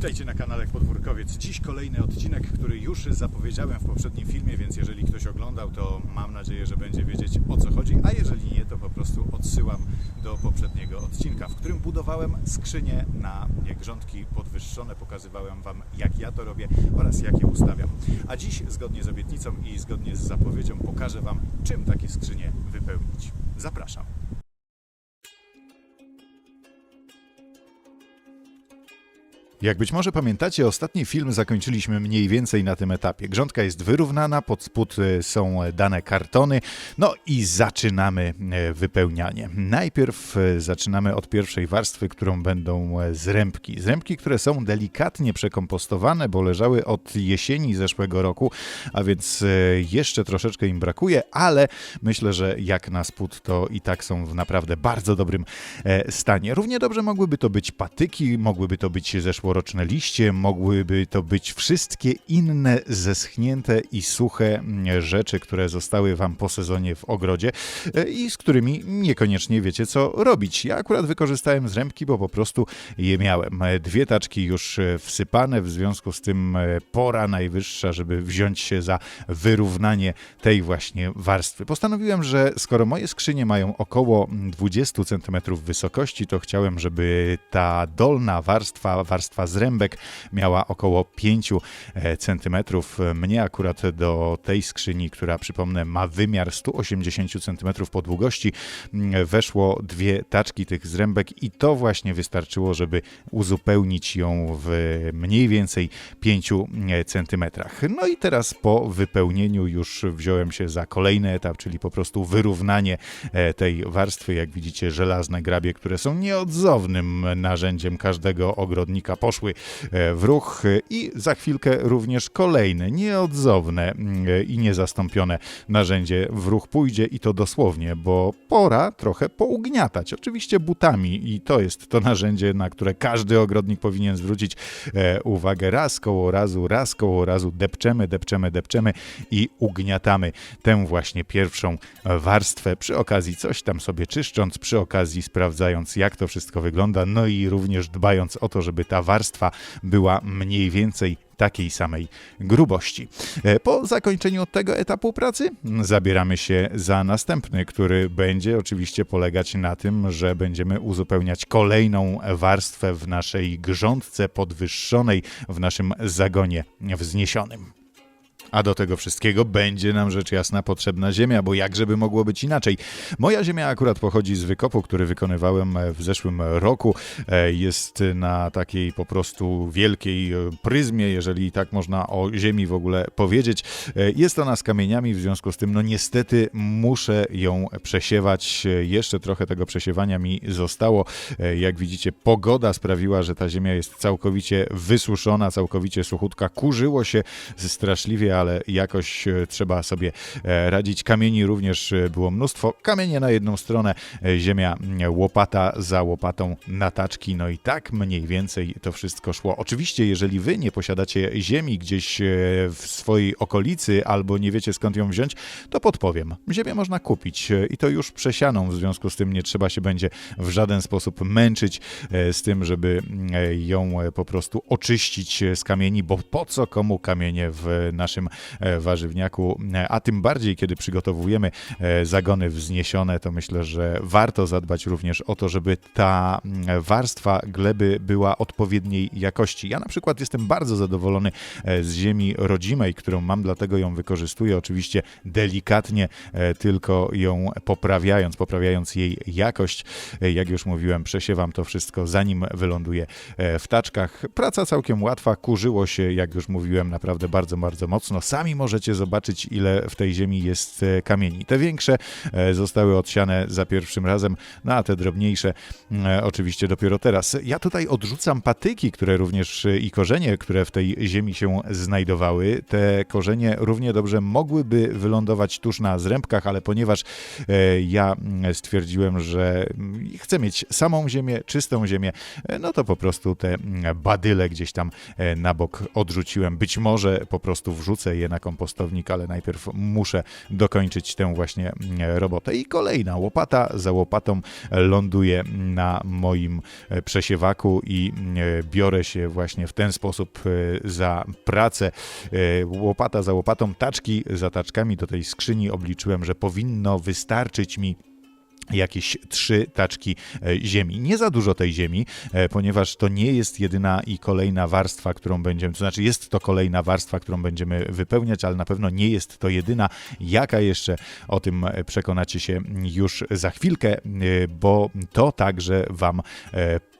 Witajcie na kanale Podwórkowiec. Dziś kolejny odcinek, który już zapowiedziałem w poprzednim filmie, więc jeżeli ktoś oglądał, to mam nadzieję, że będzie wiedzieć o co chodzi, a jeżeli nie, to po prostu odsyłam do poprzedniego odcinka, w którym budowałem skrzynie na grządki podwyższone, pokazywałem Wam jak ja to robię oraz jak je ustawiam. A dziś, zgodnie z obietnicą i zgodnie z zapowiedzią, pokażę Wam, czym takie skrzynie wypełnić. Zapraszam. Jak być może pamiętacie, ostatni film zakończyliśmy mniej więcej na tym etapie. Grządka jest wyrównana, pod spód e, są dane kartony, no i zaczynamy e, wypełnianie. Najpierw e, zaczynamy od pierwszej warstwy, którą będą e, zrębki. Zrębki, które są delikatnie przekompostowane, bo leżały od jesieni zeszłego roku, a więc e, jeszcze troszeczkę im brakuje, ale myślę, że jak na spód to i tak są w naprawdę bardzo dobrym e, stanie. Równie dobrze mogłyby to być patyki, mogłyby to być zeszłoroczne liście, mogłyby to być wszystkie inne zeschnięte i suche mm, rzeczy, które zostały Wam po sezonie w ogrodzie e, i z którymi niekoniecznie wiecie co robić. Ja akurat wykorzystałem zrębki, bo po prostu je miałem. E, Dwie taczki już e, wsypane, w związku z tym pora najwyższa, żeby wziąć się za wyrównanie tej właśnie warstwy. Postanowiłem, że skoro moje skrzynie mają około 20 cm wysokości, to chciałem, żeby ta dolna warstwa, warstwa zrębek miała około 5 cm. Mnie akurat do tej skrzyni, która przypomnę ma wymiar 180 cm po długości, weszło dwie taczki tych zrębek i to właśnie wystarczyło, żeby uzupełnić ją w mniej więcej 5 cm. No i teraz po wypełnieniu już wziąłem się za kolejny etap, czyli po prostu wyrównanie e, tej warstwy. Jak widzicie, żelazne grabie, które są nieodzownym narzędziem każdego ogrodnika, poszły e, w ruch i za chwilkę również kolejne nieodzowne mm, i niezastąpione narzędzie w ruch pójdzie i to dosłownie, bo pora trochę pougniatać. Oczywiście butami i to jest to narzędzie, na które każdy ogrodnik powinien zwrócić e, uwagę. Raz koło razu, raz koło razu depczemy, depczemy, depczemy i ugniatamy tę właśnie pierwszą warstwę. Przy okazji coś tam sobie czyszcząc, przy okazji sprawdzając jak to wszystko wygląda, no i również dbając o to, żeby ta warstwa była mniej więcej takiej samej grubości. E, Po zakończeniu tego etapu pracy zabieramy się za następny, który będzie oczywiście polegać na tym, że będziemy uzupełniać kolejną warstwę w naszej grządce podwyższonej, w naszym zagonie wzniesionym. A do tego wszystkiego będzie nam rzecz jasna potrzebna ziemia, bo jak żeby mogło być inaczej. Moja ziemia akurat pochodzi z wykopu, który wykonywałem w zeszłym roku. E, Jest na takiej po prostu wielkiej e, pryzmie, jeżeli tak można o ziemi w ogóle powiedzieć. E, Jest ona z kamieniami, w związku z tym no niestety muszę ją przesiewać. Jeszcze trochę tego przesiewania mi zostało. Jak widzicie, pogoda sprawiła, że ta ziemia jest całkowicie wysuszona, całkowicie suchutka. Kurzyło się straszliwie, ale jakoś e, trzeba sobie e, radzić. Kamieni również e, było mnóstwo. Kamienie na jedną stronę, ziemia mm, łopata za łopatą na taczki. No i tak mniej więcej to wszystko szło. Oczywiście, jeżeli wy nie posiadacie ziemi gdzieś w swojej okolicy albo nie wiecie skąd ją wziąć, to podpowiem. Ziemię można kupić i to już przesianą, w związku z tym nie trzeba się będzie w żaden sposób męczyć z tym, żeby mm, ją po prostu oczyścić z kamieni, bo po co komu kamienie w naszym warzywniaku, E, a tym bardziej, kiedy przygotowujemy e, zagony wzniesione, to myślę, że warto zadbać również o to, żeby ta mm, warstwa gleby była odpowiedniej jakości. Ja na przykład jestem bardzo zadowolony e, z ziemi rodzimej, którą mam, dlatego ją wykorzystuję. Oczywiście delikatnie, e, tylko ją poprawiając, poprawiając jej jakość. E, Jak już mówiłem, przesiewam to wszystko zanim wyląduje e, w taczkach. Praca całkiem łatwa, kurzyło się, jak już mówiłem, naprawdę bardzo, bardzo mocno. Sami możecie zobaczyć, ile w tej ziemi jest e, kamieni. Te większe e, zostały odsiane za pierwszym razem, no a te drobniejsze e, oczywiście dopiero teraz. Ja tutaj odrzucam patyki, które również i korzenie, które w tej ziemi się znajdowały. Te korzenie równie dobrze mogłyby wylądować tuż na zrębkach, ale ponieważ ja mm, stwierdziłem, że mm, chcę mieć samą ziemię, czystą ziemię, no to po prostu te mm, badyle gdzieś tam na bok odrzuciłem. Być może po prostu wrzucę wrzucę je na kompostownik, ale najpierw muszę dokończyć tę właśnie robotę. I kolejna łopata za łopatą ląduje na moim przesiewaku i biorę się właśnie w ten sposób za pracę. Łopata za łopatą, taczki za taczkami do tej skrzyni obliczyłem, że powinno wystarczyć mi jakieś trzy taczki e, ziemi. Nie za dużo tej ziemi, e, ponieważ to nie jest jedyna i kolejna warstwa, którą będziemy, to znaczy jest to kolejna warstwa, którą będziemy wypełniać, ale na pewno nie jest to jedyna. Jaka jeszcze o tym przekonacie się już za chwilkę, e, bo to także Wam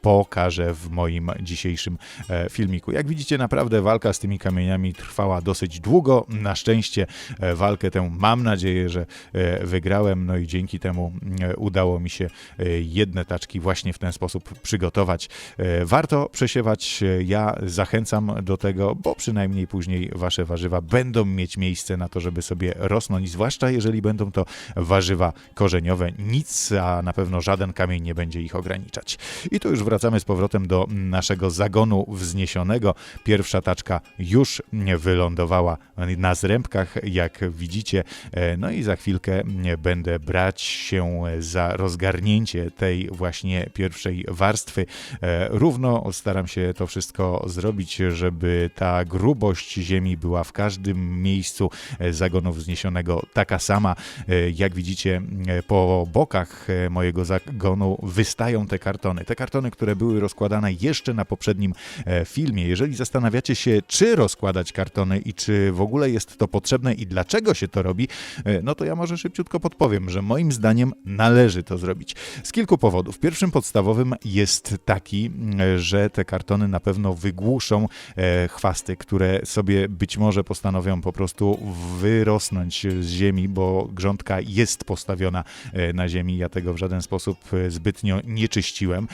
pokażę w moim dzisiejszym filmiku. Jak widzicie, naprawdę walka z tymi kamieniami trwała dosyć długo. Na szczęście walkę tę mam nadzieję, że wygrałem, no i dzięki temu udało mi się e, jedne taczki właśnie w ten sposób przygotować. E, warto przesiewać, e, ja zachęcam do tego, bo przynajmniej później wasze warzywa będą mieć miejsce na to, żeby sobie rosnąć, zwłaszcza jeżeli będą to warzywa korzeniowe. Nic, a na pewno żaden kamień nie będzie ich ograniczać. I tu już wracamy z powrotem do naszego zagonu wzniesionego. Pierwsza taczka już wylądowała na zrębkach, jak widzicie. No i za chwilkę będę brać się za rozgarnięcie tej właśnie pierwszej warstwy. E, równo staram się to wszystko zrobić, żeby ta grubość ziemi była w każdym miejscu e, zagonu wzniesionego taka sama. E, jak widzicie, po bokach mojego zagonu wystają te kartony. Te kartony, które były rozkładane jeszcze na poprzednim filmie. Jeżeli zastanawiacie się, czy rozkładać kartony i czy w ogóle jest to potrzebne i dlaczego się to robi, no to ja może szybciutko podpowiem, że moim zdaniem należy to zrobić. Z kilku powodów. Pierwszym podstawowym jest taki, że te kartony na pewno wygłuszą e, chwasty, które sobie być może postanowią po prostu wyrosnąć z ziemi, bo grządka jest postawiona e, na ziemi. Ja tego w żaden sposób e, zbytnio nie czyściłem.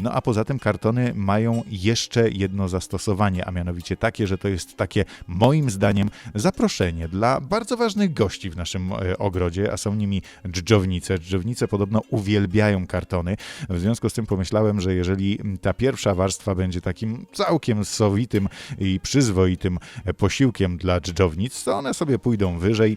No a poza tym kartony mają jeszcze jedno zastosowanie, a mianowicie takie, że to jest takie moim zdaniem zaproszenie dla bardzo ważnych gości w naszym ogrodzie, a są nimi dżdżownice. Dżdżownice podobno uwielbiają kartony. W związku z tym pomyślałem, że jeżeli ta pierwsza warstwa będzie takim całkiem sowitym i przyzwoitym posiłkiem dla dżdżownic, to one sobie pójdą wyżej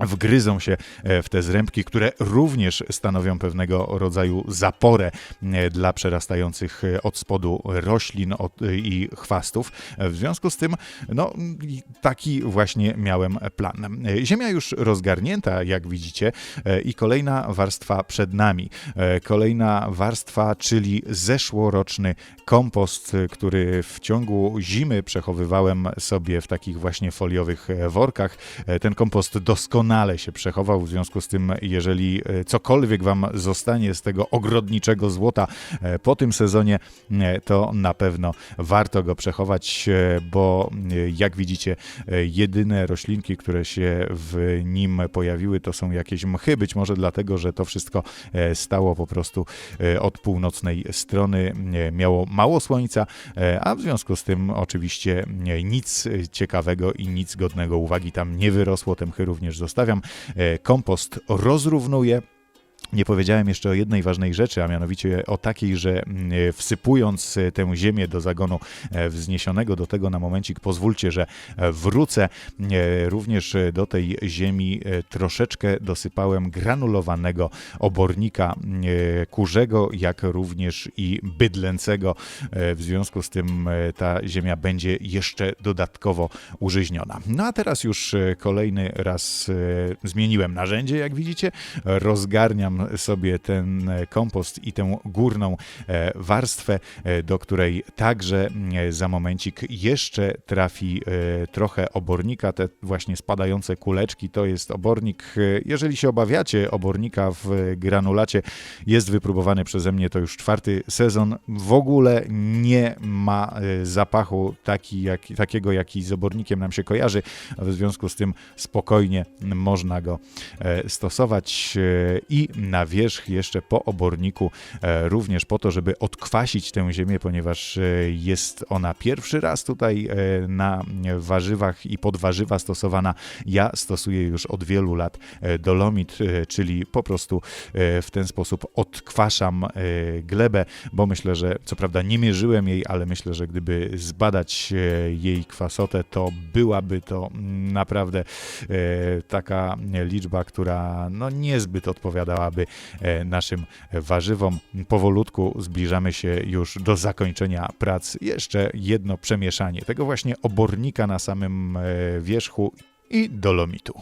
wgryzą się e, w te zrębki, które również stanowią pewnego rodzaju zaporę e, dla przerastających e, od spodu roślin i chwastów. W związku z tym, no, taki właśnie miałem plan. Ziemia już rozgarnięta, jak widzicie, i kolejna warstwa przed nami. Kolejna warstwa, czyli zeszłoroczny kompost, który w ciągu zimy przechowywałem sobie w takich właśnie foliowych workach. Ten kompost doskonale doskonale się przechował, w związku z tym, jeżeli e, cokolwiek Wam zostanie z tego ogrodniczego złota e, po tym sezonie, e, to na pewno warto go przechować, bo jak widzicie, jedyne roślinki, które się w nim pojawiły, to są jakieś mchy, być może dlatego, że to wszystko stało po prostu od północnej strony, miało mało słońca, a w związku z tym oczywiście nic ciekawego i nic godnego. Uwagi tam nie wyrosło, te mchy również zostały zostawiam. E, kompost rozrównuje nie powiedziałem jeszcze o jednej ważnej rzeczy, a mianowicie o takiej, że mm, e, wsypując e, tę ziemię do zagonu e, wzniesionego, do tego na momencik pozwólcie, że wrócę. Również do tej ziemi troszeczkę dosypałem granulowanego obornika kurzego, jak również i bydlęcego. W związku z tym ta ziemia będzie jeszcze dodatkowo użyźniona. No a teraz już kolejny raz zmieniłem narzędzie, jak widzicie. Rozgarniam sobie ten e, kompost i tę górną e, warstwę, e, do której także za momencik jeszcze trafi trochę obornika, te właśnie spadające kuleczki. To jest obornik, jeżeli się obawiacie obornika w granulacie, jest wypróbowany przeze mnie to już czwarty sezon. W ogóle nie ma zapachu taki, jak, takiego, jaki z obornikiem nam się kojarzy. W związku z tym spokojnie można go stosować i na wierzch jeszcze po oborniku, e, również po to, żeby odkwasić tę ziemię, ponieważ e, jest ona pierwszy raz tutaj e, na warzywach i pod warzywa stosowana. Ja stosuję już od wielu lat dolomit, czyli po prostu w ten sposób odkwaszam glebę, bo myślę, że co prawda nie mierzyłem jej, ale myślę, że gdyby zbadać jej kwasotę, to byłaby to naprawdę taka liczba, która no niezbyt odpowiadałaby e, naszym warzywom. Powolutku zbliżamy się już do zakończenia prac. Jeszcze jedno przemieszanie tego właśnie obornika na samym e, wierzchu i dolomitu.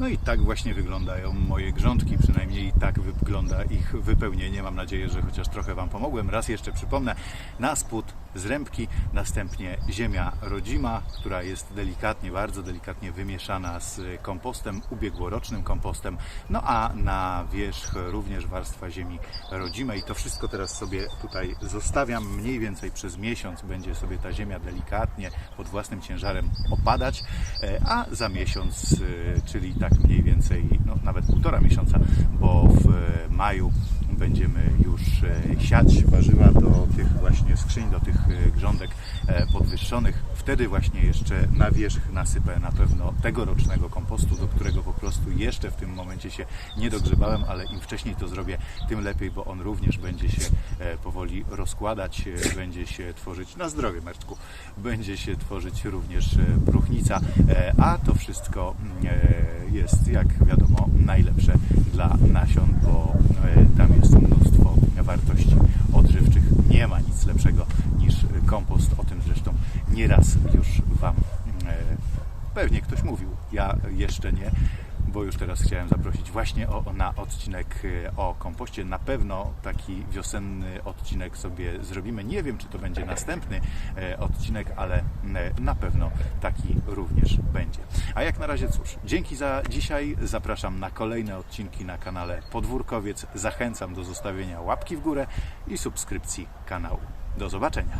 No i tak właśnie wyglądają moje grządki, przynajmniej tak wygląda ich wypełnienie. Mam nadzieję, że chociaż trochę Wam pomogłem. Raz jeszcze przypomnę, na spód zrębki, następnie ziemia rodzima, która jest delikatnie, bardzo delikatnie wymieszana z kompostem, ubiegłorocznym kompostem, no a na wierzch również warstwa ziemi rodzimej. To wszystko teraz sobie tutaj zostawiam. Mniej więcej przez miesiąc będzie sobie ta ziemia delikatnie pod własnym ciężarem opadać, e, a za miesiąc, e, czyli tak mniej więcej, no nawet półtora miesiąca, bo w e, maju będziemy już e, siać warzywa do tych właśnie skrzyń, do tych e, grządek e, podwyższonych. Wtedy właśnie jeszcze na wierzch nasypę na pewno tegorocznego kompostu, do którego po prostu jeszcze w tym momencie się nie dogrzebałem, ale im wcześniej to zrobię, tym lepiej, bo on również będzie się powoli rozkładać, będzie się tworzyć, na zdrowie Mertku, będzie się tworzyć również próchnica, a to wszystko mm, jest jak wiadomo najlepsze dla nasion, bo tam jest mnóstwo wartości odżywczych. Nie ma nic lepszego niż kompost. O tym zresztą nieraz już Wam e, pewnie ktoś mówił. Ja jeszcze nie, bo już teraz chciałem zaprosić właśnie o, na odcinek e, o kompoście. Na pewno taki wiosenny odcinek sobie zrobimy. Nie wiem, czy to będzie następny e, odcinek, ale e, na pewno taki również będzie. A jak na razie cóż, dzięki za dzisiaj. Zapraszam na kolejne odcinki na kanale Podwórkowiec. Zachęcam do zostawienia łapki w górę i subskrypcji kanału. Do zobaczenia.